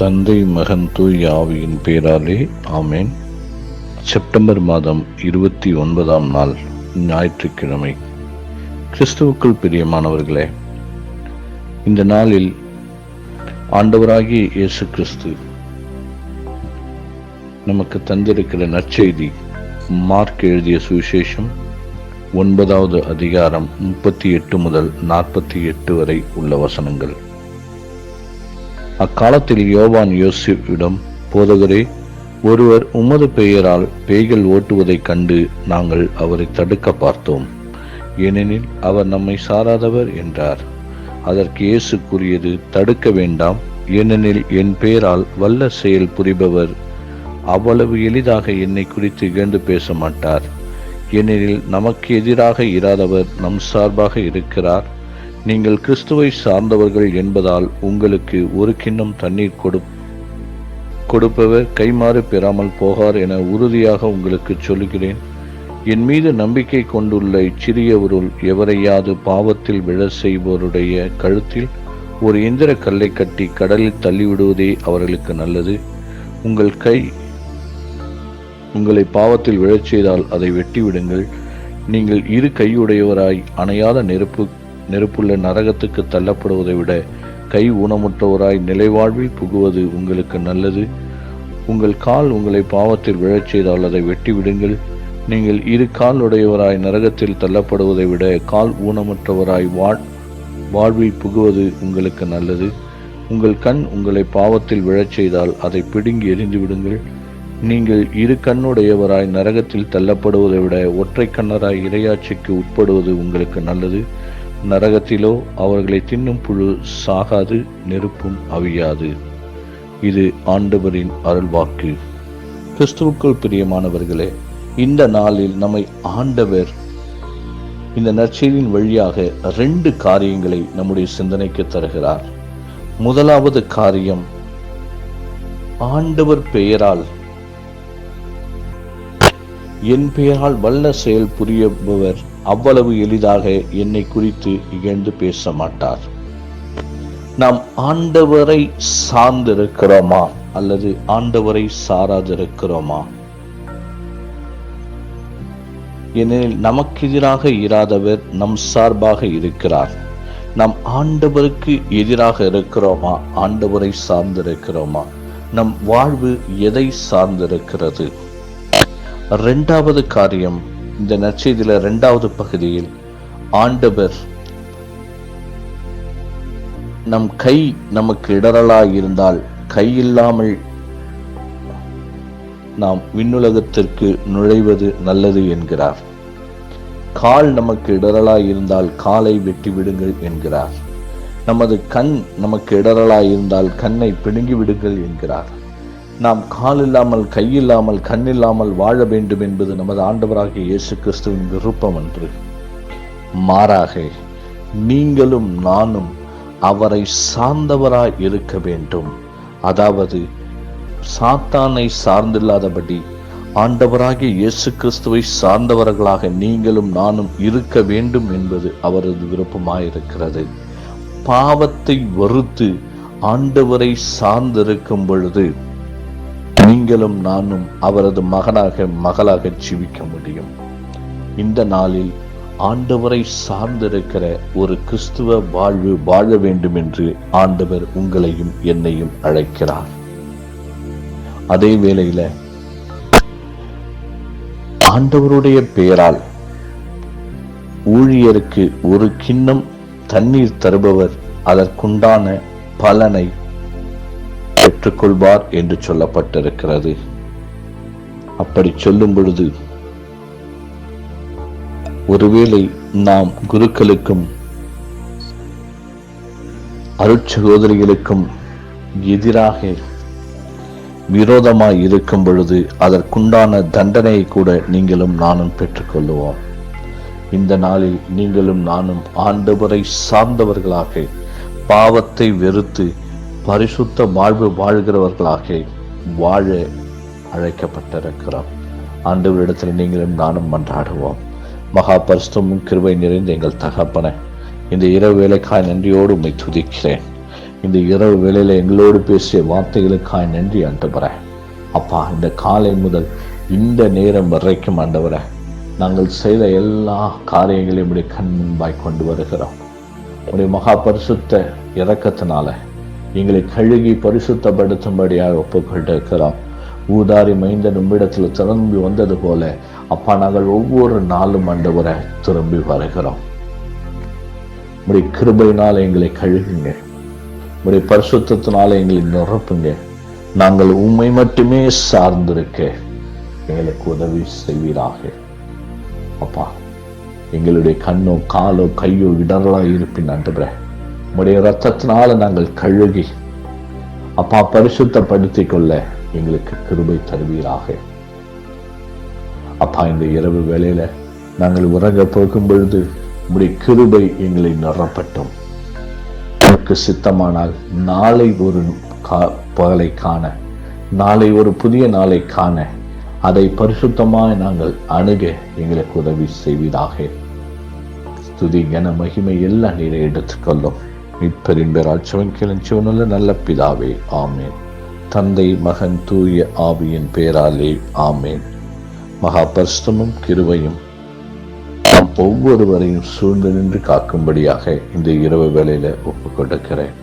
தந்தை மகன் தூய் ஆவியின் பேராலே ஆமேன். செப்டம்பர் மாதம் இருபத்தி ஒன்பதாம் நாள் ஞாயிற்றுக்கிழமை. கிறிஸ்துவுக்குள் பிரியமானவர்களே இந்த நாளில் ஆண்டவராகிய இயேசு கிறிஸ்து நமக்கு தந்திருக்கிற நற்செய்தி மார்க் எழுதிய சுவிசேஷம் ஒன்பதாவது அதிகாரம் முப்பத்தி எட்டு முதல் நாற்பத்தி எட்டு வரை உள்ள வசனங்கள். அக்காலத்தில் யோவான் யோசிப்பிடம் போதகரே ஒருவர் உமது பெயரால் பேய்கள் ஓட்டுவதைக் கண்டு நாங்கள் அவரை தடுக்க பார்த்தோம். ஏனெனில் அவர் நம்மை சாராதவர் என்றார். அதற்கு இயேசு கூறியது தடுக்க வேண்டாம். ஏனெனில் என் பெயரால் வல்ல செயல் புரிபவர். அவ்வளவு எளிதாக என்னை குறித்து இகழ்ந்து பேச மாட்டார். ஏனெனில் நமக்கு எதிராக இராதவர் நம் சார்பாக இருக்கிறார். நீங்கள் கிறிஸ்துவை சார்ந்தவர்கள் என்பதால் உங்களுக்கு ஒரு கிண்ணம் தண்ணீர் கொடு கொடுப்பவர் கைமாறு பெறாமல் போகார் என உறுதியாக உங்களுக்கு சொல்லுகிறேன். என் மீது நம்பிக்கை கொண்டுள்ள இச்சிறியவருள் எவரையாது பாவத்தில் விழ செய்வோருடைய கழுத்தில் ஒரு இந்திர கல்லை கட்டி கடலில் தள்ளிவிடுவதே அவர்களுக்கு நல்லது. உங்கள் கை உங்களை பாவத்தில் விழச் செய்தால் அதை வெட்டிவிடுங்கள். நீங்கள் இரு கையுடையவராய் அணையாத நெருப்பு நெருப்புள்ள நரகத்துக்கு தள்ளப்படுவதை விட கை ஊனமுற்றவராய் நிலைவாழ்வில் புகுவது உங்களுக்கு நல்லது. உங்கள் கால் உங்களை பாவத்தில் விழச் செய்தால் அதை வெட்டி விடுங்கள் நீங்கள் இரு கால் உடையவராய் நரகத்தில் தள்ளப்படுவதை விட கால் ஊனமுற்றவராய் வாழ் வாழ்வில் புகுவது உங்களுக்கு நல்லது. உங்கள் கண் உங்களை பாவத்தில் விழச் செய்தால் அதை பிடுங்கி எரிந்து விடுங்கள். நீங்கள் இரு கண்ணுடையவராய் நரகத்தில் தள்ளப்படுவதை விட ஒற்றை கண்ணராய் இரையாட்சிக்கு உட்படுவது உங்களுக்கு நல்லது. நரகத்திலோ அவர்களை தின்னும் புழு சாகாது நெருப்பும் அவியாது. இது ஆண்டவரின் அருள்வாக்கு. கிறிஸ்துவுக்குள் பிரியமானவர்களே இந்த நாளில் நம்மை ஆண்டவர் இந்த நற்செய்தியின் வழியாக ரெண்டு காரியங்களை நம்முடைய சிந்தனைக்கு தருகிறார். முதலாவது காரியம் ஆண்டவர் பெயரால் என் பெயரால் வல்ல செயல் புரியபவர் அவ்வளவு எளிதாக என்னை குறித்து இகழ்ந்து பேச மாட்டார். நாம் ஆண்டவரை சார்ந்திருக்கிறோமா அல்லது ஆண்டவரை சாராதிருக்கிறோமா? ஏனெனில் நமக்கு எதிராக இராதவர் நம் சார்பாக இருக்கிறார். நம் ஆண்டவருக்கு எதிராக இருக்கிறோமா? ஆண்டவரை சார்ந்திருக்கிறோமா? நம் வாழ்வு எதை சார்ந்திருக்கிறது? ரெண்டாவது காரியம் இந்த நற்செய்தியில் ரெண்டாவது பகுதியில் ஆண்டவர் நம் கை நமக்கு இடரலாய் இருந்தால் கை இல்லாமல் நாம் விண்ணுலகத்திற்கு நுழைவது நல்லது என்கிறார். கால் நமக்கு இடரலாய் இருந்தால் காலை வெட்டி விடுங்கள் என்கிறார். நமது கண் நமக்கு இடரலாய் இருந்தால் கண்ணை பிடுங்கி விடுங்கள் என்கிறார். நாம் கால் இல்லாமல் கையில்லாமல் கண் இல்லாமல் வாழ வேண்டும் என்பது நமது ஆண்டவராகிய இயேசு கிறிஸ்துவின் விருப்பம் என்று மாறாக நீங்களும் நானும் அவரை சார்ந்தவராய் இருக்க வேண்டும். அதாவது சாத்தானை சார்ந்தில்லாதபடி ஆண்டவராகிய இயேசு கிறிஸ்துவை சார்ந்தவர்களாக நீங்களும் நானும் இருக்க வேண்டும் என்பது அவரது விருப்பமாயிருக்கிறது. பாவத்தை வெறுத்து ஆண்டவரை சார்ந்திருக்கும் பொழுது நீங்களும் நானும் அவரது மகனாக மகளாக ஜீவிக்க முடியும். இந்த நாளில் ஆண்டவரை சார்ந்திருக்கிற ஒரு கிறிஸ்துவ வாழ்வு வாழ வேண்டும் என்று ஆண்டவர் உங்களையும் என்னையும் அழைக்கிறார். அதே வேளையில ஆண்டவருடைய பெயரால் ஊழியருக்கு ஒரு கிண்ணம் தண்ணீர் தருபவர் அதற்குண்டான பலனை ஏற்றுக்கொள்வார் என்று சொல்லப்பட்டிருக்கிறது. அப்படி சொல்லும் பொழுது ஒருவேளை நாம் குருக்களுக்கும் அருட்சகோதரிகளுக்கும் எதிராக விரோதமாய் இருக்கும் பொழுது அதற்குண்டான தண்டனையை கூட நீங்களும் நானும் பெற்றுக்கொள்ளுவோம். இந்த நாளில் நீங்களும் நானும் ஆண்டவரை சார்ந்தவர்களாக பாவத்தை வெறுத்து பரிசுத்த வாழ்வு வாழ்கிறவர்களாக வாழ அழைக்கப்பட்டிருக்கிறோம். ஆண்டவரிடத்தில் நீங்களும் நானும் மன்றாடுவோம். மகா பரிசுத்தமும் கிருபை நிறைந்த எங்கள் தகப்பன இந்த இரவு வேலைக்காய் நன்றியோடு உண்மை துதிக்கிறேன். இந்த இரவு வேலையில் எங்களோடு பேசிய வார்த்தைகளுக்காய் நன்றி ஆண்டவரே. அப்பா இந்த காலை முதல் இந்த நேரம் வரைக்கும் அண்டவரை நாங்கள் செய்த எல்லா காரியங்களையும் இப்படி கண் முன்பாய் கொண்டு வருகிறோம். உடைய மகா பரிசுத்த இறக்கத்தினால எங்களை கழுகி பரிசுத்தப்படுத்தும்படியாக ஒப்புக்கொண்டிருக்கிறோம் ஊதாரி மைந்த நிமிடத்தில் திரும்பி வந்தது போல அப்பா நாங்கள் ஒவ்வொரு நாளும் ஆண்டவரை திரும்பி வருகிறோம். உடைய கிருபையினால் எங்களை கழுகுங்க. உடைய பரிசுத்தத்தினால எங்களை நிரப்புங்க. நாங்கள் உண்மை மட்டுமே சார்ந்திருக்க எங்களுக்கு உதவி செய்வீராக. அப்பா எங்களுடைய கண்ணோ காலோ கையோ இடரலா இருப்பின் ஆண்டவரே. உடைய ரத்தத்தினால நாங்கள் கழுகி அப்பா பரிசுத்தப்படுத்திக் கொள்ள எங்களுக்கு கிருபை தருவீராக. அப்பா இந்த இரவு வேளையில நாங்கள் உறங்க போகும் பொழுது உடைய கிருபை எங்களை நிறப்பட்டோம் உனக்கு சித்தமானால் நாளை ஒரு கா- பகலை காண நாளை ஒரு புதிய நாளை காண அதை பரிசுத்தமாய் நாங்கள் அணுக எங்களுக்கு உதவி செய்வதாக ஸ்துதி கன மகிமை எல்லாம் நீரை எடுத்துக்கொள்ளும். மீட்பரின் பேராட்சவன் கிளஞ்சிவனுள்ள நல்ல பிதாவே ஆமேன். தந்தை மகன் தூய ஆவியின் பேராலே ஆமேன். மகா பரிசுத்தமும் கிருவையும் நாம் ஒவ்வொருவரையும் சூழ்ந்து நின்று காக்கும்படியாக இந்த இரவு வேளையில ஒப்புக்கொண்டிருக்கிறேன்